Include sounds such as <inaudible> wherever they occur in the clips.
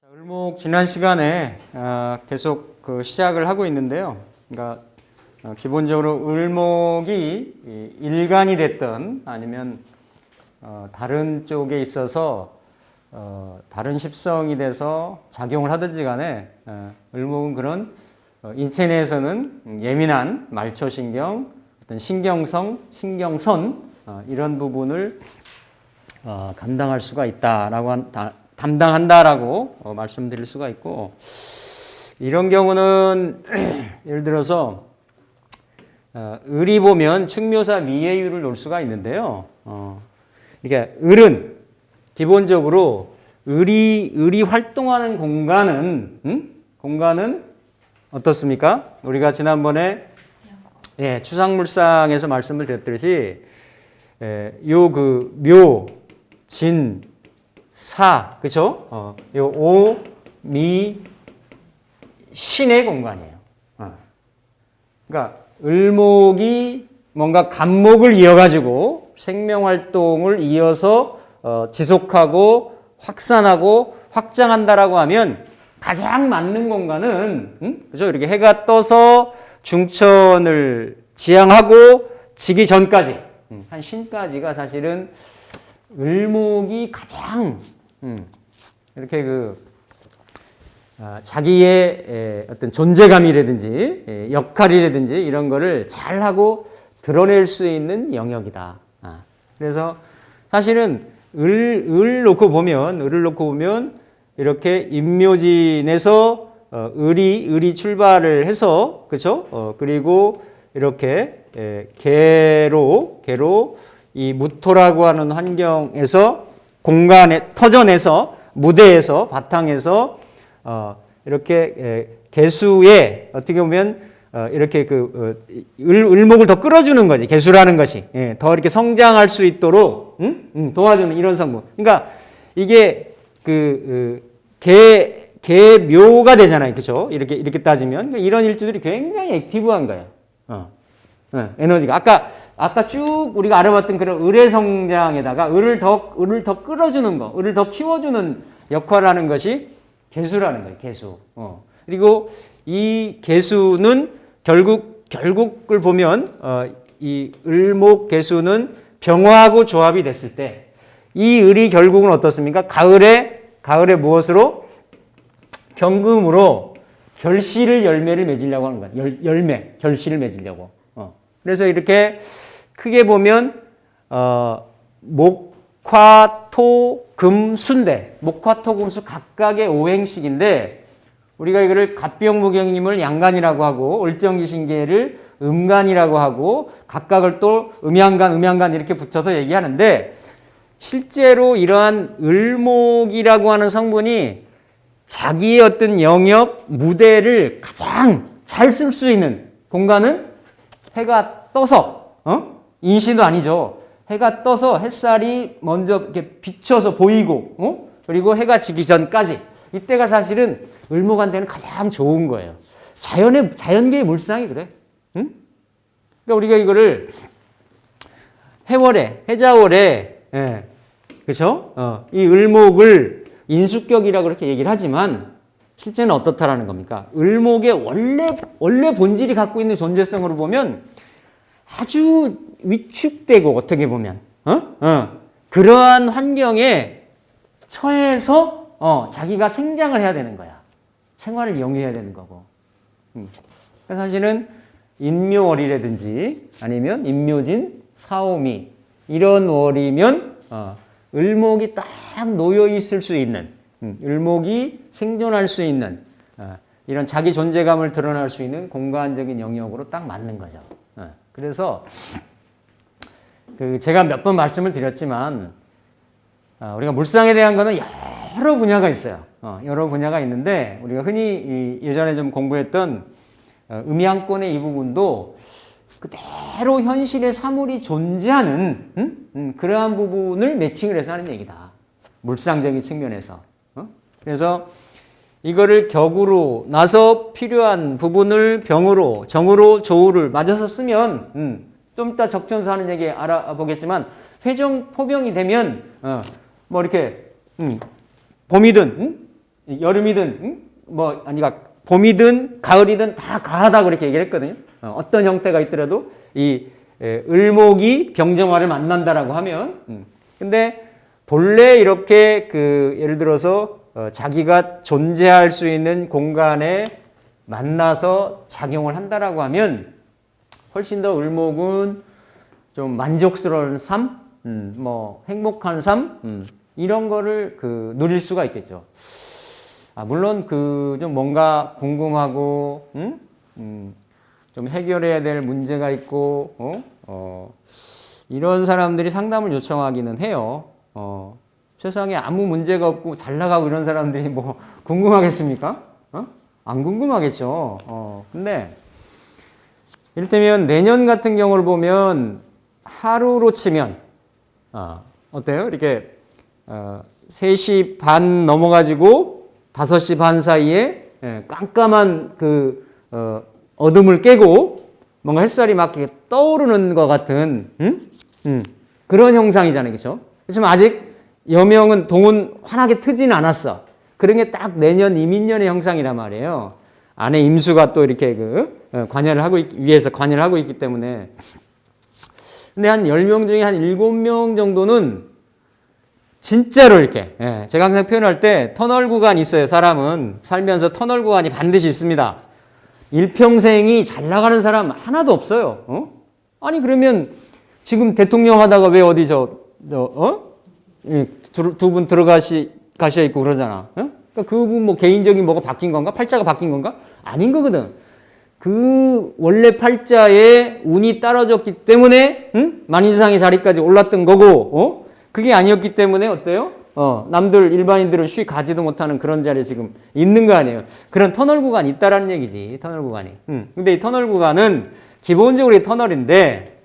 자, 을목 지난 시간에 어, 계속 그 시작을 하고 있는데요. 그러니까 어, 기본적으로 을목이 이 일간이 됐던 아니면 어, 다른 쪽에 있어서 어, 다른 십성이 돼서 작용을 하든지 간에 어, 을목은 그런 어, 인체 내에서는 예민한 말초신경, 어떤 신경성, 신경선 어, 이런 부분을 어, 감당할 수가 있다라고 한, 다, 담당한다라고 어, 말씀드릴 수가 있고 이런 경우는 <clears throat> 예를 들어서 어, 을이 보면 충묘사 미해율을 놓을 수가 있는데요. 어, 그러니까 을은 기본적으로 을이 을이 활동하는 공간은 음? 공간은 어떻습니까? 우리가 지난번에 예, 추상물상에서 말씀을 드렸듯이 예, 요그 묘, 진, 사, 그죠? 어, 요 오, 미, 신의 공간이에요. 어. 그러니까 을목이 뭔가 간목을 이어가지고 생명 활동을 이어서 어, 지속하고 확산하고 확장한다라고 하면 가장 맞는 공간은 음? 그죠? 이렇게 해가 떠서 중천을 지향하고 지기 전까지 음, 한 신까지가 사실은 을목이 가장 음, 이렇게 그 아, 자기의 에, 어떤 존재감이라든지 에, 역할이라든지 이런 거를 잘하고 드러낼 수 있는 영역이다. 아, 그래서 사실은 을, 을 놓고 보면 을을 놓고 보면 이렇게 임묘진에서 어, 을이 을이 출발을 해서 그렇죠? 어, 그리고 이렇게 에, 개로 개로 이 무토라고 하는 환경에서 공간에 터전에서 무대에서 바탕에서 어, 이렇게 에, 개수에 어떻게 보면 어, 이렇게 그 어, 을, 을목을 더 끌어주는 거지 개수라는 것이 예, 더 이렇게 성장할 수 있도록 음? 음, 도와주는 이런 성분. 그러니까 이게 그 개 개묘가 되잖아요, 그렇죠? 이렇게 이렇게 따지면 그러니까 이런 일주들이 굉장히 액티브한 거예요. 어. 어, 에너지가 아까 아까 쭉 우리가 알아봤던 그런 을의 성장에다가 을을 더 을을 더 끌어주는 거, 을을 더 키워주는 역할을 하는 것이 개수라는 거예요. 개수. 어. 그리고 이 개수는 결국 결국을 보면 어, 이 을목 개수는 병화하고 조합이 됐을 때 이 을이 결국은 어떻습니까? 가을에 가을에 무엇으로 경금으로 결실을 열매를 맺으려고 하는 거야. 열, 열매, 결실을 맺으려고. 어. 그래서 이렇게 크게 보면 어, 목화, 토, 금, 순대. 목화, 토, 금, 수 각각의 오행식인데 우리가 이거를 갑병무경님을 양간이라고 하고 을정기신계를 음간이라고 하고 각각을 또 음양간, 음양간 이렇게 붙여서 얘기하는데 실제로 이러한 을목이라고 하는 성분이 자기의 어떤 영역, 무대를 가장 잘 쓸 수 있는 공간은 해가 떠서, 어? 인신도 아니죠. 해가 떠서 햇살이 먼저 이렇게 비쳐서 보이고, 어? 그리고 해가 지기 전까지. 이때가 사실은 을목한테는 가장 좋은 거예요. 자연의, 자연계의 물상이 그래. 응? 그러니까 우리가 이거를 해월에, 해자월에, 예, 그죠? 어, 이 을목을 인수격이라고 그렇게 얘기를 하지만 실제는 어떻다라는 겁니까? 을목의 원래 원래 본질이 갖고 있는 존재성으로 보면 아주 위축되고 어떻게 보면 어? 어. 그러한 환경에 처해서 어, 자기가 생장을 해야 되는 거야. 생활을 영위해야 되는 거고. 음. 사실은 인묘월이라든지 아니면 인묘진, 사오미 이런 월이면 어, 을목이 딱 놓여 있을 수 있는 음, 을목이 생존할 수 있는 어, 이런 자기 존재감을 드러날 수 있는 공간적인 영역으로 딱 맞는 거죠. 어, 그래서 그 제가 몇 번 말씀을 드렸지만 어, 우리가 물상에 대한 거는 여러 분야가 있어요. 어, 여러 분야가 있는데 우리가 흔히 이 예전에 좀 공부했던 어, 음양권의 이 부분도 그대로 현실의 사물이 존재하는 음? 음, 그러한 부분을 매칭을 해서 하는 얘기다. 물상적인 측면에서. 어? 그래서 이거를 격으로 나서 필요한 부분을 병으로 정으로 조우를 맞아서 쓰면 음, 좀 이따 적전서 하는 얘기 알아보겠지만 회정 포병이 되면 어, 뭐 이렇게 음, 봄이든 음? 여름이든 음? 뭐 아니가 봄이든 가을이든 다 가하다 그렇게 얘기를 했거든요. 어, 어떤 형태가 있더라도 이 에, 을목이 병정화를 만난다라고 하면 음. 근데 본래 이렇게 그 예를 들어서 어, 자기가 존재할 수 있는 공간에 만나서 작용을 한다라고 하면 훨씬 더 을목은 좀 만족스러운 삶, 음, 뭐 행복한 삶 음, 이런 거를 그 누릴 수가 있겠죠. 아, 물론 그 좀 뭔가 궁금하고 음? 음, 좀 해결해야 될 문제가 있고 어? 어, 이런 사람들이 상담을 요청하기는 해요. 어, 세상에 아무 문제가 없고 잘 나가고 이런 사람들이 뭐 <laughs> 궁금하겠습니까? 어? 안 궁금하겠죠. 어, 근데 이를테면 내년 같은 경우를 보면 하루로 치면 아, 어때요? 이렇게 어, 3시 반 넘어가지고 5시 반 사이에 예, 깜깜한 그 어, 어둠을 깨고 뭔가 햇살이 막 떠오르는 것 같은 음? 음, 그런 형상이잖아요. 그렇죠? 그렇지만 아직 여명은 동은 환하게 트지는 않았어. 그런 게 딱 내년 이민년의 형상이란 말이에요. 안에 임수가 또 이렇게 그 어, 관여를 하고 있, 위에서 관여를 하고 있기 때문에 근데 한 10명 중에 한 7명 정도는 진짜로 이렇게 예, 제가 항상 표현할 때 터널 구간이 있어요. 사람은 살면서 터널 구간이 반드시 있습니다. 일평생이 잘 나가는 사람 하나도 없어요. 어? 아니 그러면 지금 대통령 하다가 왜 어디 저, 저 어? 두분 들어가시 가셔 있고 그러잖아. 어? 그러니까 그분 뭐 개인적인 뭐가 바뀐 건가? 팔자가 바뀐 건가? 아닌 거거든. 그 원래 팔자에 운이 떨어졌기 때문에 응? 만인상의 자리까지 올랐던 거고, 어? 그게 아니었기 때문에 어때요? 어, 남들 일반인들은 쉬 가지도 못하는 그런 자리에 지금 있는 거 아니에요. 그런 터널 구간이 있다라는 얘기지. 터널 구간이. 음. 근데 이 터널 구간은 기본적으로 이 터널인데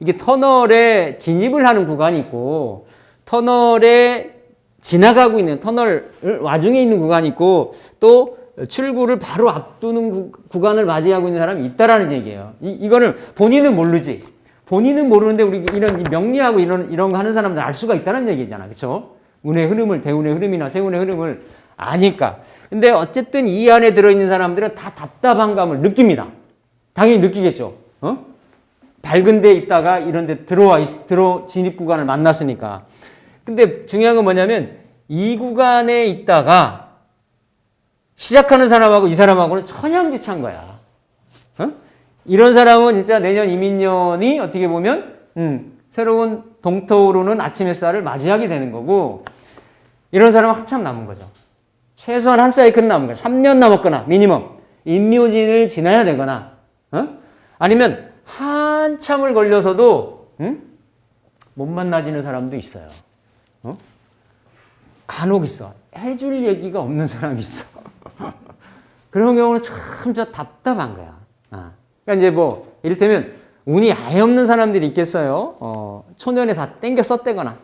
이게 터널에 진입을 하는 구간이 있고 터널에 지나가고 있는 터널 와중에 있는 구간이 있고 또 출구를 바로 앞두는 구, 간을 맞이하고 있는 사람이 있다라는 얘기예요. 이, 이거는 본인은 모르지. 본인은 모르는데 우리 이런 이 명리하고 이런 이런 거 하는 사람들 알 수가 있다는 얘기잖아. 그렇죠? 운의 흐름을 대운의 흐름이나 세운의 흐름을 아니까. 근데 어쨌든 이 안에 들어 있는 사람들은 다 답답한 감을 느낍니다. 당연히 느끼겠죠. 어? 밝은 데 있다가 이런 데 들어와 있, 들어 진입 구간을 만났으니까. 근데 중요한 건 뭐냐면 이 구간에 있다가 시작하는 사람하고 이 사람하고는 천양지차인 거야. 어? 이런 사람은 진짜 내년 이민년이 어떻게 보면 음, 새로운 동토오르는 아침 햇살을 맞이하게 되는 거고 이런 사람은 한참 남은 거죠. 최소한 한 사이클 남은 거야. 3년 남았거나 미니멈 임묘진을 지나야 되거나 어? 아니면 한참을 걸려서도 음? 못 만나지는 사람도 있어요. 어? 간혹 있어. 해줄 얘기가 없는 사람이 있어. <laughs> 그런 경우는 참 저 답답한 거야. 아. 그러니까 이제 뭐 이를테면 운이 아예 없는 사람들이 있겠어요. 어, 초년에 다 땡겨 썼대거나,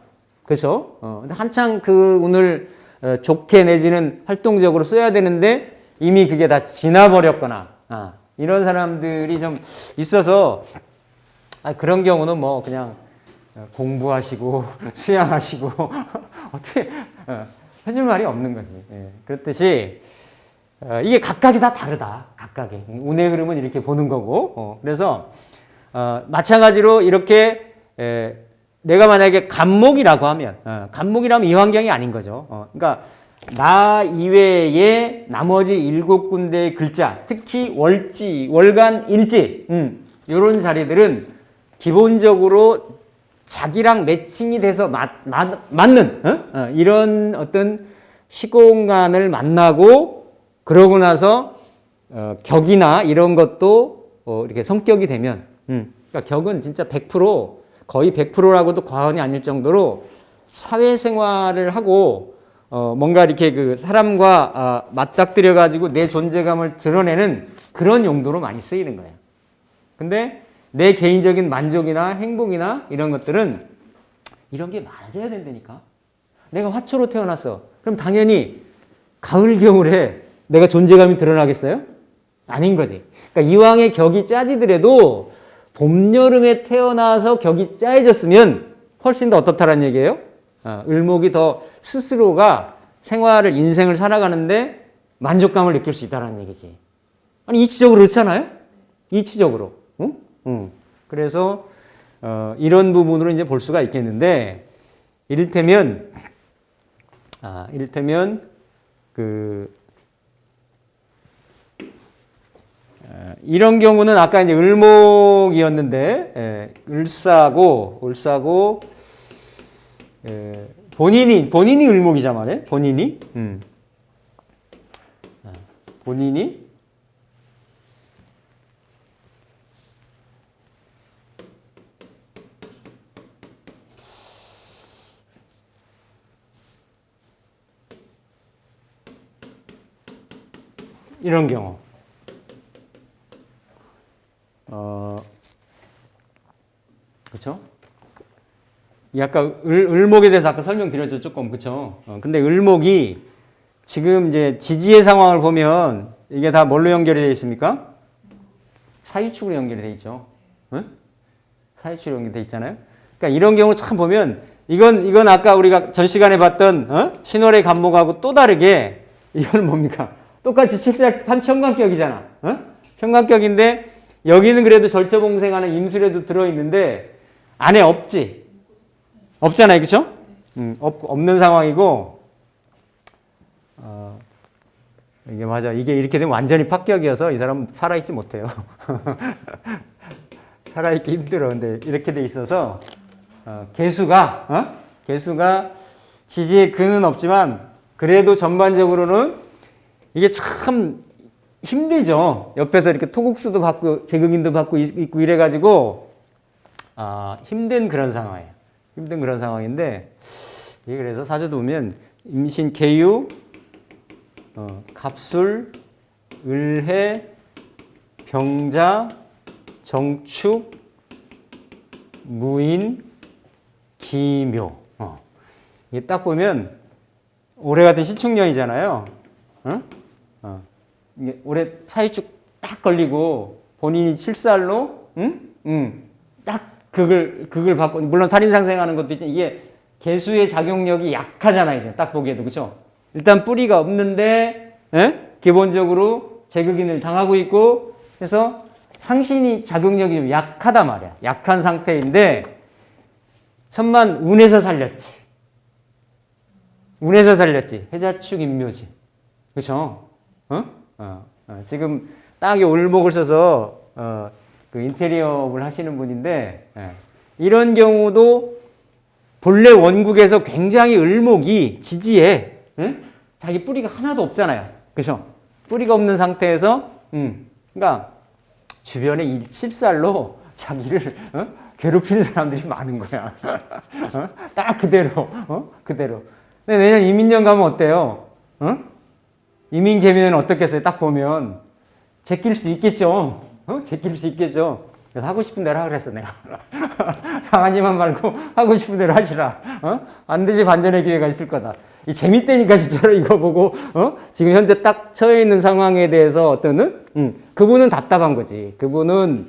그렇죠? 어, 근데 한창 그 운을 어, 좋게 내지는 활동적으로 써야 되는데 이미 그게 다 지나버렸거나, 아, 이런 사람들이 좀 있어서 아, 그런 경우는 뭐 그냥 어, 공부하시고 <laughs> 수양하시고 <laughs> 어떻게 어, 해줄 말이 없는 거지. 예, 그렇듯이 어, 이게 각각이 다 다르다. 각각의 운의 흐름은 이렇게 보는 거고. 어, 그래서 어, 마찬가지로 이렇게 에, 내가 만약에 간목이라고 하면 어, 간목이라면 이 환경이 아닌 거죠. 어, 그러니까 나 이외에 나머지 일곱 군데의 글자, 특히 월지, 월간, 일지, 음, 이런 자리들은 기본적으로 자기랑 매칭이 돼서 맞, 맞, 맞는 어? 어, 이런 어떤 시공간을 만나고 그러고 나서 어, 격이나 이런 것도 어, 이렇게 성격이 되면 음, 그러니까 격은 진짜 100% 거의 100%라고도 과언이 아닐 정도로 사회생활을 하고 어, 뭔가 이렇게 그 사람과 아, 맞닥뜨려 가지고 내 존재감을 드러내는 그런 용도로 많이 쓰이는 거예요. 근데 내 개인적인 만족이나 행복이나 이런 것들은 이런 게 많아져야 된다니까. 내가 화초로 태어났어. 그럼 당연히 가을 겨울에 내가 존재감이 드러나겠어요? 아닌 거지. 그러니까 이왕에 격이 짜지더라도 봄 여름에 태어나서 격이 짜해졌으면 훨씬 더 어떻다라는 얘기예요? 어, 을목이 더 스스로가 생활을 인생을 살아가는데 만족감을 느낄 수 있다는 얘기지. 아니 이치적으로 그렇잖아요. 이치적으로. 응? 응. 그래서 어, 이런 부분으로 이제 볼 수가 있겠는데 이를테면 아, 이를테면 그 어, 이런 경우는 아까 이제 을목이었는데 예, 을사고 을사고 예, 본인이 본인이 을목이자 말이에요. 본인이 음. 아, 본인이 이런 경우 어 그렇죠? 이 아까 을, 을목에 대해서 아까 설명드렸죠 조금 그렇죠? 어, 근데 을목이 지금 이제 지지의 상황을 보면 이게 다 뭘로 연결이 되어 있습니까? 사유축으로 연결이 되어 있죠. 응? 사유축으로 연결이 되어 있잖아요. 그러니까 이런 경우 참 보면 이건 이건 아까 우리가 전 시간에 봤던 어? 신월의 간목하고 또 다르게 이건 뭡니까? 똑같이 칠살 판청강격이잖아. 어? 평강격인데 여기는 그래도 절처봉생하는 임술에도 들어 있는데 안에 없지. 없잖아요, 그렇죠? 음, 없, 없는 상황이고 어, 이게 맞아. 이게 이렇게 되면 완전히 파격이어서 이 사람 살아있지 못해요. <laughs> 살아있기 힘들어. 근데 이렇게 돼 있어서 어, 개수가 어? 개수가 지지의 근은 없지만 그래도 전반적으로는 이게 참 힘들죠. 옆에서 이렇게 토국수도 받고 제금인도 받고 있- 있고 이래가지고 아, 힘든 그런 상황이에요. 힘든 그런 상황인데 이게 그래서 사주도 보면 임신 개유, 어, 갑술, 을해, 병자, 정축, 무인, 기묘. 어. 이게 딱 보면 올해 같은 시축년이잖아요. 어? 어. 올해 사이축 딱 걸리고 본인이 칠살로 응? 응. 딱 그걸 그걸 받고 물론 살인 상생하는 것도 있지만 이게 개수의 작용력이 약하잖아요. 딱 보기에도 그렇죠. 일단 뿌리가 없는데 예? 기본적으로 제극인을 당하고 있고 그래서 상신이 작용력이 좀 약하단 말이야. 약한 상태인데 천만 운에서 살렸지. 운에서 살렸지. 해자축 임묘지. 그렇죠? 어? 어, 어, 지금 딱이 올목을 써서 어, 그 인테리어를 하시는 분인데 예. 이런 경우도 본래 원국에서 굉장히 을목이 지지에 응? 자기 뿌리가 하나도 없잖아요. 그렇죠? 뿌리가 없는 상태에서 음, 그러니까 주변에 이 실살로 자기를 어? 괴롭히는 사람들이 많은 거야. <laughs> 어? 딱 그대로, 어? 그대로. 근데 내년 이민년 가면 어때요? 어? 이민 개미는 어떻겠어요? 딱 보면 제낄 수 있겠죠. 어? 제낄 수 있겠죠. 그래서 하고 싶은 대로 하라 그랬어 내가. <laughs> 상하지만 말고 하고 싶은 대로 하시라. 어? 반드시 반전의 기회가 있을 거다. 이 재밌다니까 진짜로 이거 보고 어? 지금 현재 딱 처해 있는 상황에 대해서 어떤 음, 그분은 답답한 거지. 그분은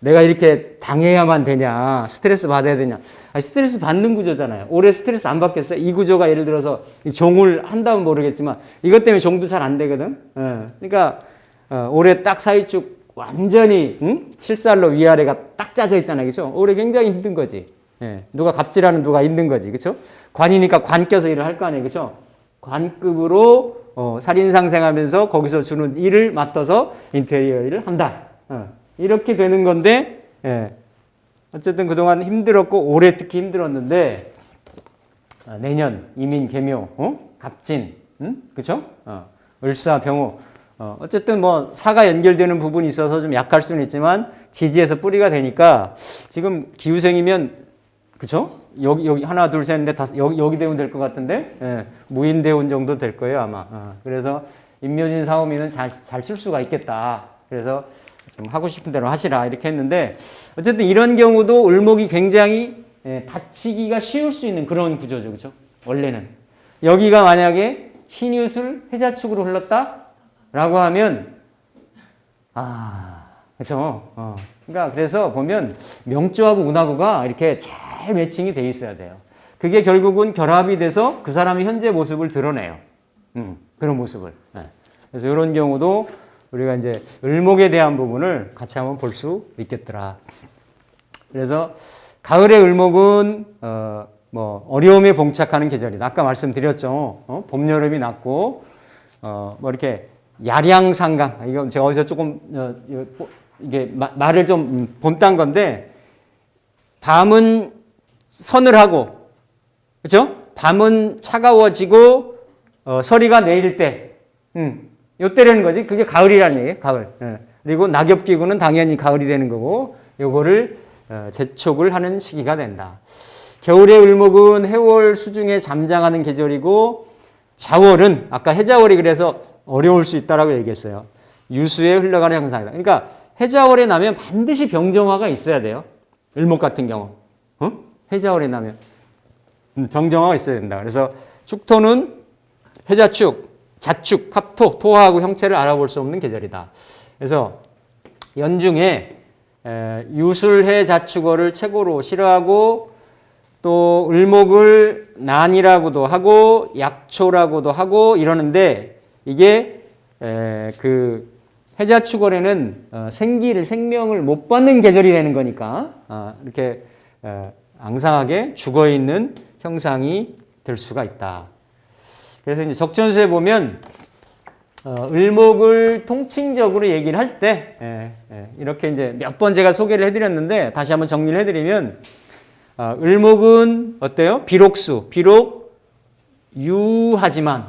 내가 이렇게 당해야만 되냐, 스트레스 받아야 되냐. 아니, 스트레스 받는 구조잖아요. 올해 스트레스 안 받겠어요? 이 구조가 예를 들어서 이 종을 한다면 모르겠지만 이것 때문에 종도 잘 안 되거든. 예. 그러니까 어, 올해 딱 사이축 완전히 응? 실살로 위아래가 딱 짜져 있잖아요. 그죠? 올해 굉장히 힘든 거지. 예. 누가 갑질하는 누가 있는 거지. 그죠? 관이니까 관 껴서 일을 할 거 아니에요. 그죠? 관급으로 어, 살인상생하면서 거기서 주는 일을 맡아서 인테리어 일을 한다. 어. 이렇게 되는 건데, 예. 어쨌든 그동안 힘들었고, 올해 특히 힘들었는데, 아, 내년, 이민, 개묘, 어? 갑진, 응? 그쵸? 어. 을사, 병호. 어, 어쨌든 뭐 사가 연결되는 부분이 있어서 좀 약할 수는 있지만 지지에서 뿌리가 되니까 지금 기후생이면 그쵸? 여기 여기 하나 둘셋넷 다섯 여기 여기 대운 될 것 같은데 예, 무인 대운 정도 될 거예요 아마. 어, 그래서 임묘진 사오미는 잘잘 쓸 수가 있겠다. 그래서 좀 하고 싶은 대로 하시라 이렇게 했는데 어쨌든 이런 경우도 을목이 굉장히 예, 다치기가 쉬울 수 있는 그런 구조죠, 그렇죠? 원래는 여기가 만약에 흰유술 해자축으로 흘렀다 라고 하면 아 그렇죠. 어. 그러니까 그래서 보면 명조하고 운하고가 이렇게 잘 매칭이 돼 있어야 돼요. 그게 결국은 결합이 돼서 그 사람의 현재 모습을 드러내요. 음, 그런 모습을. 네. 그래서 이런 경우도 우리가 이제 을목에 대한 부분을 같이 한번 볼 수 있겠더라. 그래서 가을의 을목은 어, 뭐 어려움에 봉착하는 계절이다. 아까 말씀드렸죠. 어? 봄 여름이 났고 어, 뭐 이렇게 야량상강 이거 제가 어디서 조금 어, 뭐 이게 마- 말을 좀 음, 본딴 건데 밤은 서늘하고 그렇죠? 밤은 차가워지고 어, 서리가 내릴 때, 음, 요때라는 거지. 그게 가을이라는 얘기예요. 가을. 예. 그리고 낙엽 기구는 당연히 가을이 되는 거고, 요거를 어, 재촉을 하는 시기가 된다. 겨울의 을목은 해월 수중에 잠장하는 계절이고, 자월은 아까 해자월이 그래서 어려울 수 있다라고 얘기했어요. 유수에 흘러가는 현상이다. 그러니까 해자월에 나면 반드시 병정화가 있어야 돼요. 을목 같은 경우, 어? 해자월에 나면. 음, 정정화가 있어야 된다. 그래서 축토는 해자축, 자축, 합토, 토하고 형체를 알아볼 수 없는 계절이다. 그래서 연중에 에, 유술해 자축어를 최고로 싫어하고 또 을목을 난이라고도 하고 약초라고도 하고 이러는데 이게 에, 그 해자축월에는 어, 생기를 생명을 못 받는 계절이 되는 거니까 아, 이렇게 어, 앙상하게 죽어 있는 형상이 될 수가 있다. 그래서 이제 적천수에 보면 어, 을목을 통칭적으로 얘기를 할 때 이렇게 이제 몇 번 제가 소개를 해드렸는데 다시 한번 정리를 해드리면 어, 을목은 어때요? 비록수, 비록 유하지만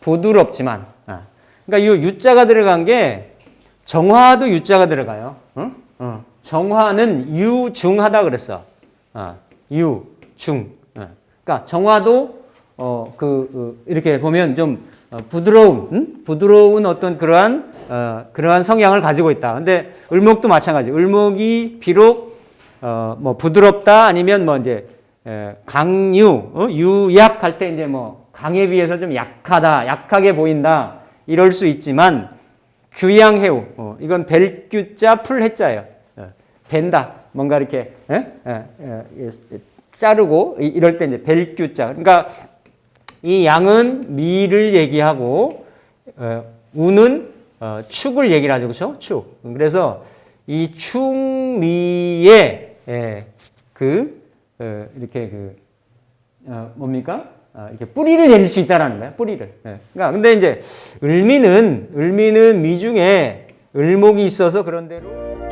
부드럽지만 아, 그러니까 이 유자가 들어간 게 정화도 유자가 들어가요. 응? 어. 정화는 유중하다 그랬어. 아, 유중. 어. 그러니까 정화도 어, 그, 그 이렇게 보면 좀 어, 부드러운, 음? 부드러운 어떤 그러한 어, 그러한 성향을 가지고 있다. 근데 을목도 마찬가지. 을목이 비록 어, 뭐 부드럽다 아니면 뭐 이제 에, 강유, 어? 유약 할 때 이제 뭐 강에 비해서 좀 약하다, 약하게 보인다 이럴 수 있지만 규양해우, 어, 이건 벨규자 풀해자예요. 어, 벤다, 뭔가 이렇게 에? 에, 에, 에, 자르고 이- 이럴 때 이제 벨규자. 그러니까 이 양은 미를 얘기하고 어, 우는 어, 축을 얘기를 하죠, 그렇죠? 축. 그래서 이 축미에 예, 그 어, 이렇게 그 어, 뭡니까? 아, 이렇게 뿌리를 내릴 수 있다라는 거야, 뿌리를. 예. 그러니까 근데 이제 을미는 을미는 미 중에 을목이 있어서 그런 대로.